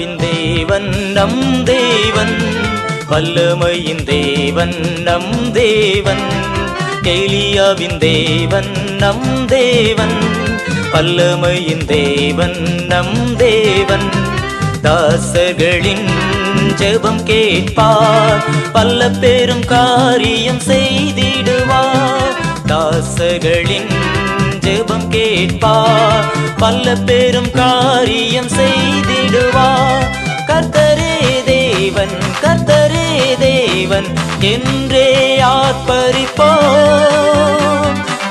ஆத்மாவின் தேவன் நம் தேவன். வல்லமையின் தேவன் நம் தேவன். எலியாவின் தேவன் நம் தேவன். வல்லமையின் தேவன் நம் தேவன். தாசர்களின் ஜெபம் கேட்பார். பல்ல பெரும் காரியம் செய்திடுவார். தாசர்களின் ஜெபம் கேட்பார். பல்ல பெரும் காரியம் செய்திடுவார். தேவன் என்றே ஆர்ப்பரிப்போம்.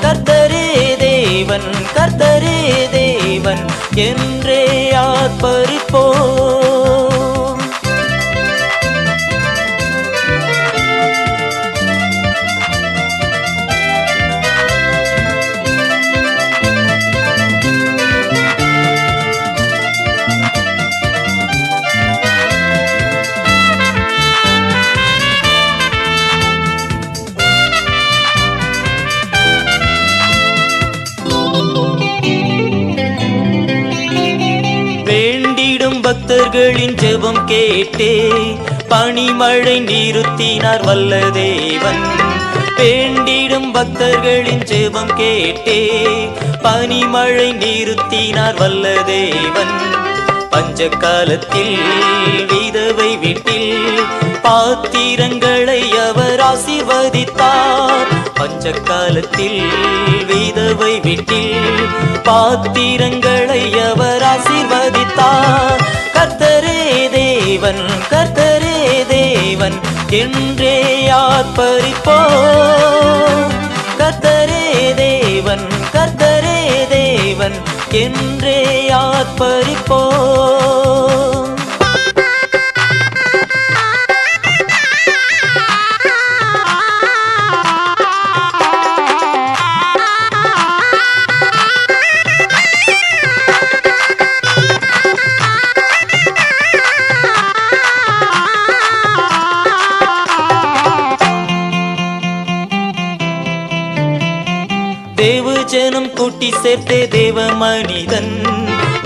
கர்த்தரே தேவன் கர்த்தரே தேவன் என்றே ஆர்ப்பரிப்போம். பக்தர்களின் ஜெபம் கேட்டே பனிமழை நிறுத்தினார் வல்ல தேவன் வேண்டிடும் பக்தர்களின் ஜெபம் கேட்டே பனிமழை நிறுத்தினார் வல்ல தேவன் பஞ்ச காலத்தில் விதவை வீட்டில் பாத்திரங்களை அவர் ஆசிர்வதித்தார். பஞ்ச காலத்தில் விதவை வீட்டில் பாத்திரங்களை அவர் ஆசிர்வதித்தார். தேவன் கர்த்தரே தேவன் என்றே ஆர்ப்பரிப்போம் கர்த்தரே தேவன் கர்த்தரே தேவன் என்றே கூட்டி சேர்த்தே தேவ மனிதன்.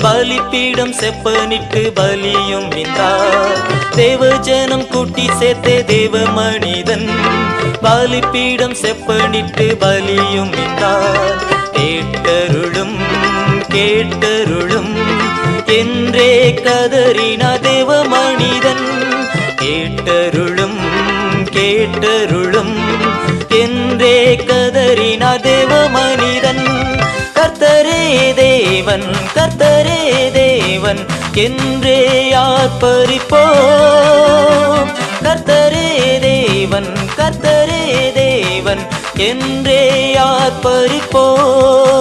பலிப்பீடம் செப்பனிட்டு பலியும் விந்தார் தேவ ஜனம் கூட்டி சேர்த்தே தேவ மனிதன். பலிப்பீடம் செப்பனிட்டு பலியும் விந்தார் கேட்டருளும் கேட்டருளும் என்றே கதறினா தேவ மனிதன். கேட்டருளும் கேட்டருளும் தேவன் கர்த்தரே தேவன் என்றே ஆர்ப்பரிப்போம் கர்த்தரே தேவன் கர்த்தரே தேவன் என்றே ஆர்ப்பரிப்போம்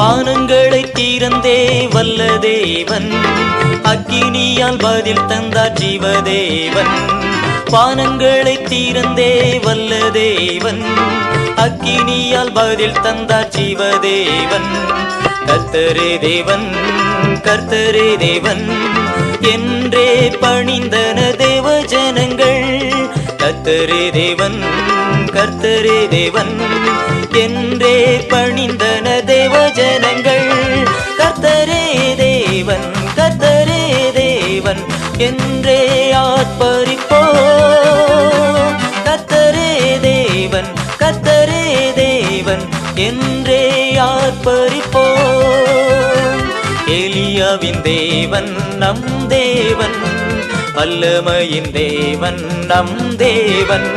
வானங்களை தீரந்தே வல்ல தேவன் அக்கினியால் பதில் தந்தார் ஜீவதேவன். வானங்களை தீரந்தே வல்ல தேவன் அக்கினியால் பதில் தந்தார் ஜீவதேவன். கர்த்தரே தேவன் கர்த்தரே தேவன். என்றே பணிந்தன தேவ ஜனங்கள் கர்த்தரே தேவன் கர்த்தரே தேவன் என்றே பணிந்தன தேவ ஜனங்கள் கர்த்தரே தேவன் கர்த்தரே தேவன் என்றே ஆர்ப்பரிப்போ கர்த்தரே தேவன் கர்த்தரே தேவன் என்றே ஆர்ப்பரிப்போ எலியாவின் தேவன் நம் தேவன் வல்லமையின் தேவன் நம் தேவன்.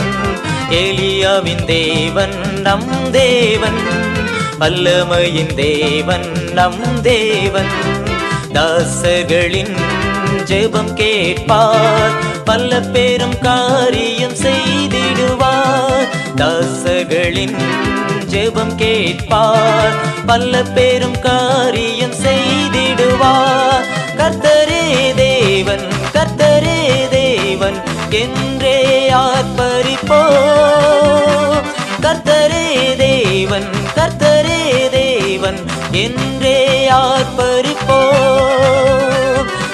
எலியாவின் தேவன் நம் தேவன். வல்லமையின் தேவன் நம் தேவன். தாசர்களின் ஜெபம் கேட்பார். பல்ல பேரும் காரியம் செய்திடுவார். தாசர்களின் ஜெபம் கேட்பார். பல்ல பேரும் காரியம் செய்திடுவார். கத்தரே தேவன் கர்த்தரே தேவன் என்றே ஆர்ப்பரிப்போ. கர்த்தரே தேவன் கர்த்தரே தேவன் என்றே ஆர்ப்பரிப்போ.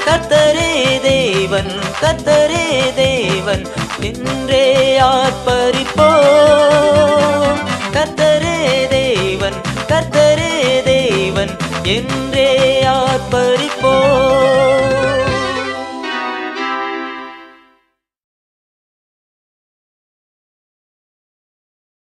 கர்த்தரே தேவன் கர்த்தரே தேவன் என்றே ஆர்ப்பரிப்போ. கர்த்தரே தேவன் கர்த்தரே தேவன் என்